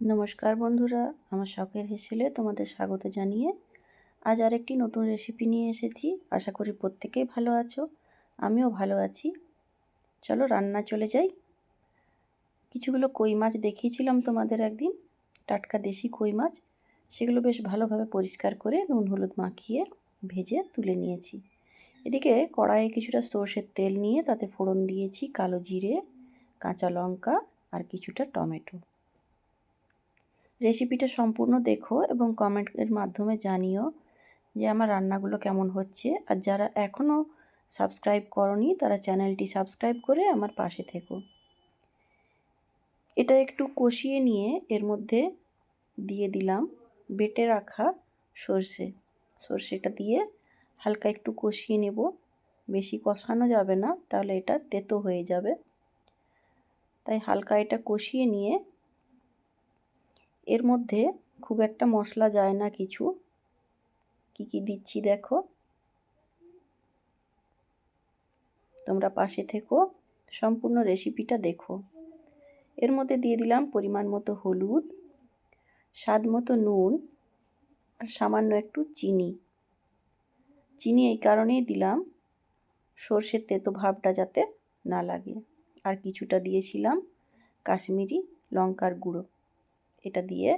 নমস্কার বন্ধুরা, আমার শখের হেসেলে তোমাদের স্বাগত জানিয়ে আজ আরেকটি নতুন রেসিপি নিয়ে এসেছি। আশা করি প্রত্যেকেই ভালো আছো, আমিও ভালো আছি। চলো রান্না চলে যাই। কিছুগুলো কই মাছ দেখিয়েছিলাম তোমাদের একদিন, টাটকা দেশি কই মাছ। সেগুলো বেশ ভালোভাবে পরিষ্কার করে নুন, হলুদ মাখিয়ে ভেজে তুলে নিয়েছি। এদিকে কড়াইয়ে কিছুটা সর্ষের তেল নিয়ে তাতে ফোড়ন দিয়েছি, কালো জিরে, কাঁচা লঙ্কা আর কিছুটা টমেটো। রেসিপিটা সম্পূর্ণ দেখো এবং কমেন্টের মাধ্যমে জানিও যে আমার রান্নাগুলো কেমন হচ্ছে। আর যারা এখনও সাবস্ক্রাইব করনি, তারা চ্যানেলটি সাবস্ক্রাইব করে আমার পাশে থেকো। এটা একটু কষিয়ে নিয়ে এর মধ্যে দিয়ে দিলাম বেটে রাখা সর্ষে। সর্ষেটা দিয়ে হালকা একটু কষিয়ে নেব। বেশি কষানো যাবে না, তাহলে এটা তেতো হয়ে যাবে। তাই হালকা এটা কষিয়ে নিয়ে এর মধ্যে খুব একটা মশলা যায় না কিছু। কি কি দিচ্ছি দেখো। তোমরা পাশে থেকো, সম্পূর্ণ রেসিপিটা দেখো। এর মধ্যে দিয়ে দিলাম পরিমাণ মতো হলুদ, স্বাদ মতো নুন, আর সামান্য একটু চিনি। চিনি এই কারণেই দিলাম, সর্ষের তেতো ভাবটা যাতে না লাগে। আর কিছুটা দিয়েছিলাম কাশ্মীরি লঙ্কার গুঁড়ো। এটা দিয়ে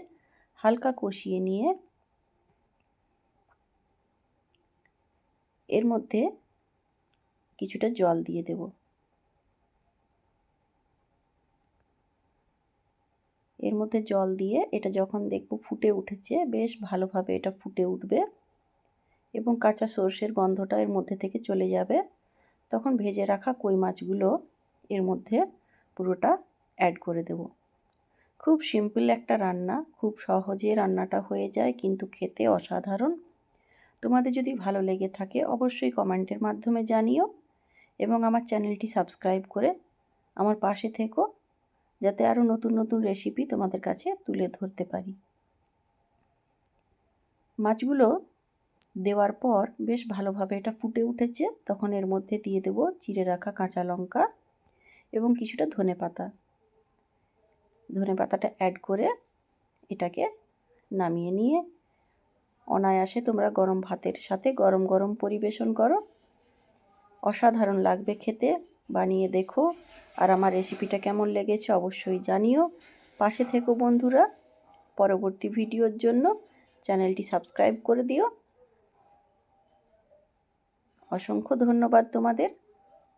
হালকা কষিয়ে নিয়ে এর মধ্যে কিছুটা জল দিয়ে দেব। এর মধ্যে জল দিয়ে এটা যখন দেখব ফুটে উঠেছে, বেশ ভালোভাবে এটা ফুটে উঠবে এবং কাঁচা সর্ষের গন্ধটা এর মধ্যে থেকে চলে যাবে। তখন ভেজে রাখা কই মাছগুলো এর মধ্যে পুরোটা অ্যাড করে দেবো। খুব সিম্পল একটা রান্না, খুব সহজে রান্নাটা হয়ে যায় কিন্তু খেতে অসাধারণ। তোমাদের যদি ভালো লেগে থাকে অবশ্যই কমেন্টের মাধ্যমে জানিও এবং আমার চ্যানেলটি সাবস্ক্রাইব করে আমার পাশে থেকো যাতে আরও নতুন নতুন রেসিপি তোমাদের কাছে তুলে ধরতে পারি। মাছগুলো দেওয়ার পর বেশ ভালোভাবে এটা ফুটে উঠেছে, তখন এর মধ্যে দিয়ে দেব চিড়ে রাখা কাঁচা লঙ্কা এবং কিছুটা ধনে পাতা ধনে পাতাটা অ্যাড করে এটাকে নামিয়ে নিয়ে অনায়াসে তোমরা গরম ভাতের সাথে গরম গরম পরিবেশন করো। অসাধারণ লাগবে খেতে। বানিয়ে দেখো। আর আমার রেসিপিটা কেমন লেগেছে অবশ্যই জানিও। পাশে থেকো বন্ধুরা। পরবর্তী ভিডিওর জন্য চ্যানেলটি সাবস্ক্রাইব করে দিও। অসংখ্য ধন্যবাদ তোমাদের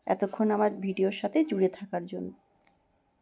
এতক্ষণ আমার ভিডিওর সাথে জুড়ে থাকার জন্য।